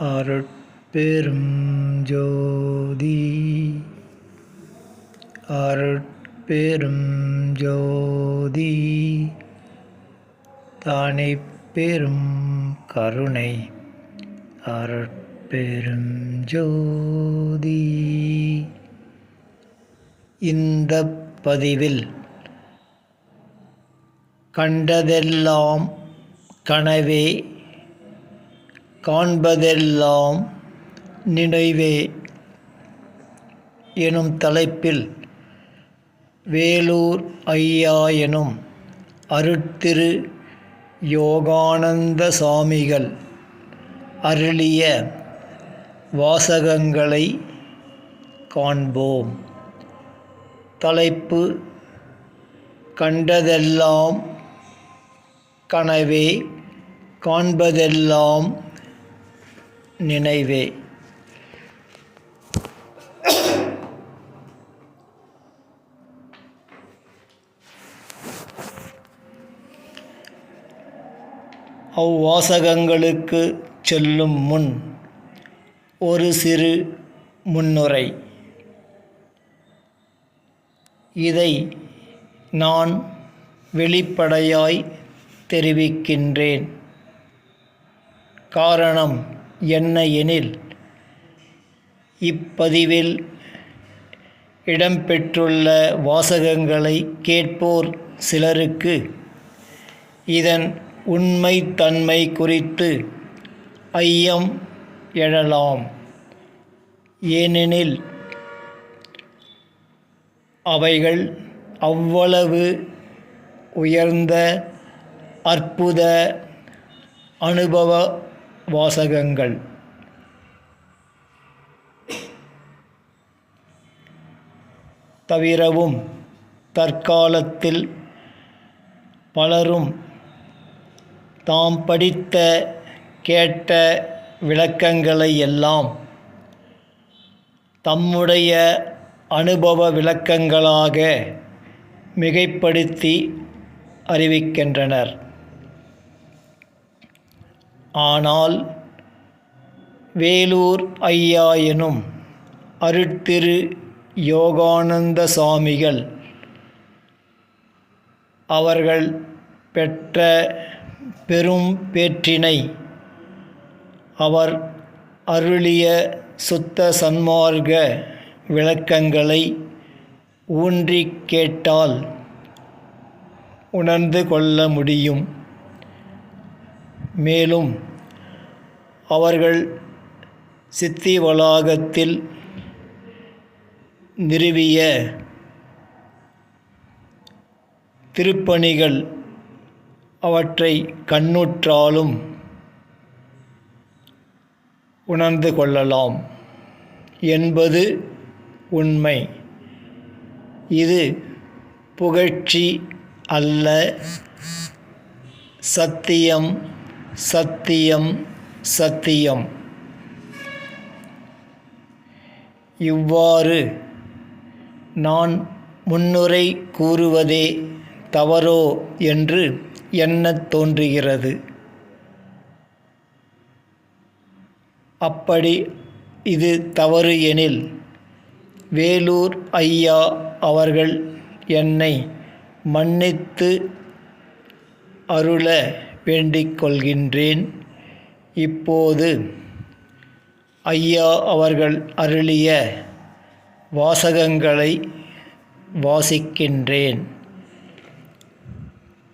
அருட்பெரும் ஜோதி அருட்பெரும் ஜோதி தானே பெரும் கருணை. அருட்பெரும் ஜோதி இந்த பதிவில் கண்டதெல்லாம் கனவே காண்பதெல்லாம் நினைவே எனும் தலைப்பில் வேலூர் ஐயா எனும் அருட்திரு யோகானந்த சாமிகள் அருளிய வாசகங்களை காண்போம். தலைப்பு கண்டதெல்லாம் கனவே காண்பதெல்லாம் நினைவே. அவ்வாசகங்களுக்கு செல்லும் முன் ஒரு சிறு முன்னுரை. இதை நான் வெளிப்படையாய் தெரிவிக்கின்றேன். காரணம் என்ன எனில் இப்பதிவில் இடம்பெற்றுள்ள வாசகங்களை கேட்போர் சிலருக்கு. இதன் உண்மைத்தன்மை குறித்து ஐயம் எழலாம். ஏனெனில் அவைகள் அவ்வளவு உயர்ந்த அற்புத அனுபவ வாசகங்கள். தவிரவும் தற்காலத்தில் பலரும் தாம் படித்த கேட்ட விளக்கங்களை எல்லாம் தம்முடைய அனுபவ விளக்கங்களாக மிகைப்படுத்தி அறிவிக்கின்றனர். ஆனால் வேலூர் ஐயா எனும் அருட்திரு யோகானந்த சாமிகள் அவர்கள் பெற்ற பெரும் பேற்றினை அவர் அருளிய சுத்த சன்மார்க்க விளக்கங்களை ஊன்றி கேட்டால் உணர்ந்து கொள்ள முடியும். மேலும் அவர்கள் சித்தி வளாகத்தில் நிறுவிய திருப்பணிகள் அவற்றை கண்ணுற்றாலும் உணர்ந்து கொள்ளலாம் என்பது உண்மை. இது புகழ்ச்சி அல்ல சத்தியம் சத்தியம் சத்தியம். இவ்வாறு நான் முன்னுரை கூறுவதே தவறோ என்று எண்ணத் தோன்றுகிறது. அப்படி இது தவறு எனில் வேலூர் ஐயா அவர்கள் என்னை மன்னித்து அருள வேண்டிக் கொள்கின்றேன். இப்போது ஐயா அவர்கள் அருளிய வாசகங்களை வாசிக்கின்றேன்.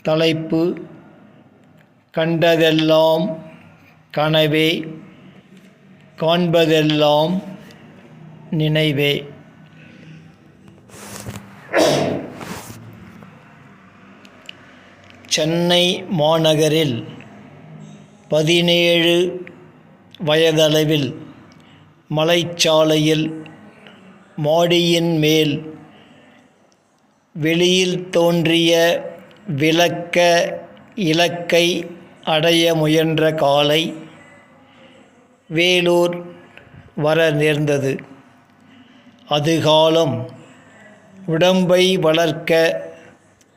தலைப்பு கண்டதெல்லாம் கனவே காண்பதெல்லாம் நினைவே. சென்னை மாநகரில் பதினேழு வயதளவில் மலைச்சாலையில் மாடியின் மேல் வெளியில் தோன்றிய விளக்க இலக்கை அடைய முயன்ற காலை வேலூர் வர நேர்ந்தது. அதுகாலம் உடம்பை வளர்க்க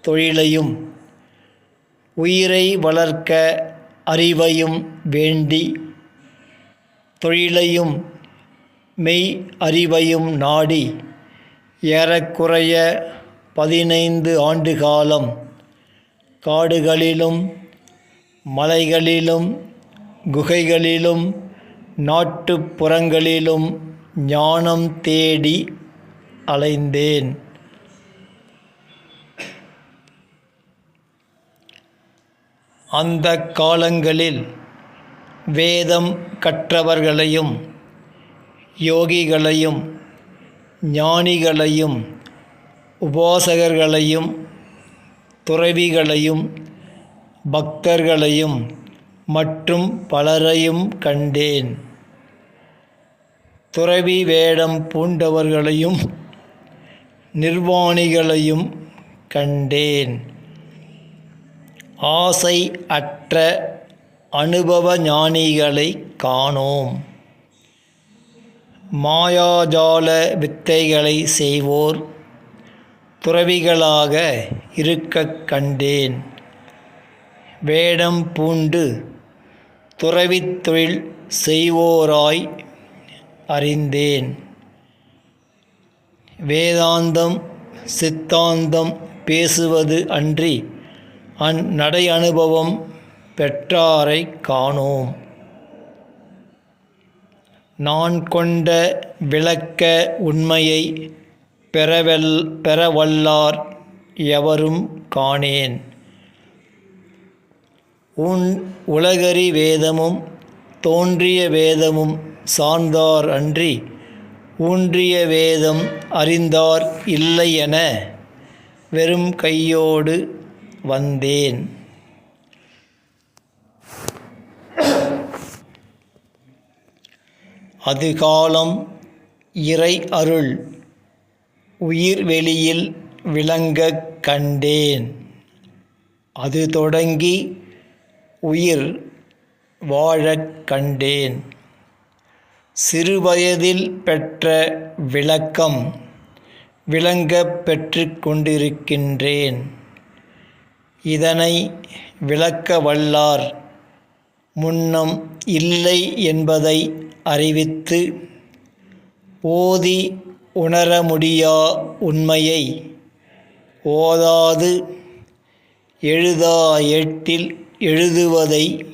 தொழிலையும் உயிரை வளர்க்க அறிவையும் வேண்டி தொழிலையும் மெய் அறிவையும் நாடி ஏறக்குறைய பதினைந்து ஆண்டு காலம் காடுகளிலும் மலைகளிலும் குகைகளிலும் நாட்டுப்புறங்களிலும் ஞானம் தேடி அலைந்தேன். அந்த காலங்களில் வேதம் கற்றவர்களையும் யோகிகளையும் ஞானிகளையும் உபாசகர்களையும் துறவிகளையும் பக்தர்களையும் மற்றும் பலரையும் கண்டேன். துறவி வேடம் பூண்டவர்களையும் நிர்வாணிகளையும் கண்டேன். ஆசை அற்ற அனுபவ ஞானிகளை காணோம். மாயாஜால வித்தைகளை செய்வோர் துறவிகளாக இருக்கக் கண்டேன். வேடம் பூண்டு துறவித் தொழில் செய்வோராய் அறிந்தேன். வேதாந்தம் சித்தாந்தம் பேசுவது அன்றி அந் நடை அனுபவம் பெற்றாரை காணோம். நான் கொண்ட விளக்க உண்மையை பெறவெல் பெறவல்லார் எவரும் காணேன். உன் உலகறி வேதமும் தோன்றிய வேதமும் சார்ந்தார் அன்றி ஊன்றிய வேதம் அறிந்தார் இல்லை என வெறும் கையோடு வந்தேன். அதுகாலம் இறை அருள். உயிர் வெளியில் விளங்கக் கண்டேன். அது தொடங்கி உயிர் வாழக் கண்டேன். சிறுவயதில் பெற்ற விளக்கம் விளங்கப் பெற்று கொண்டிருக்கின்றேன். இதனை விளக்க வல்லார். முன்னம் இல்லை என்பதை அறிவித்து ஓதி உணர முடியா உண்மையை? ஓதாது எழுதா எட்டில் எழுதுவதை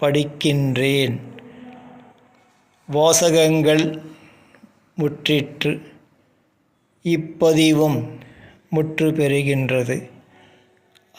படிக்கின்றேன். வாசகங்கள் முற்றிற்று இப்பதிவும் முற்று பெறுகின்றது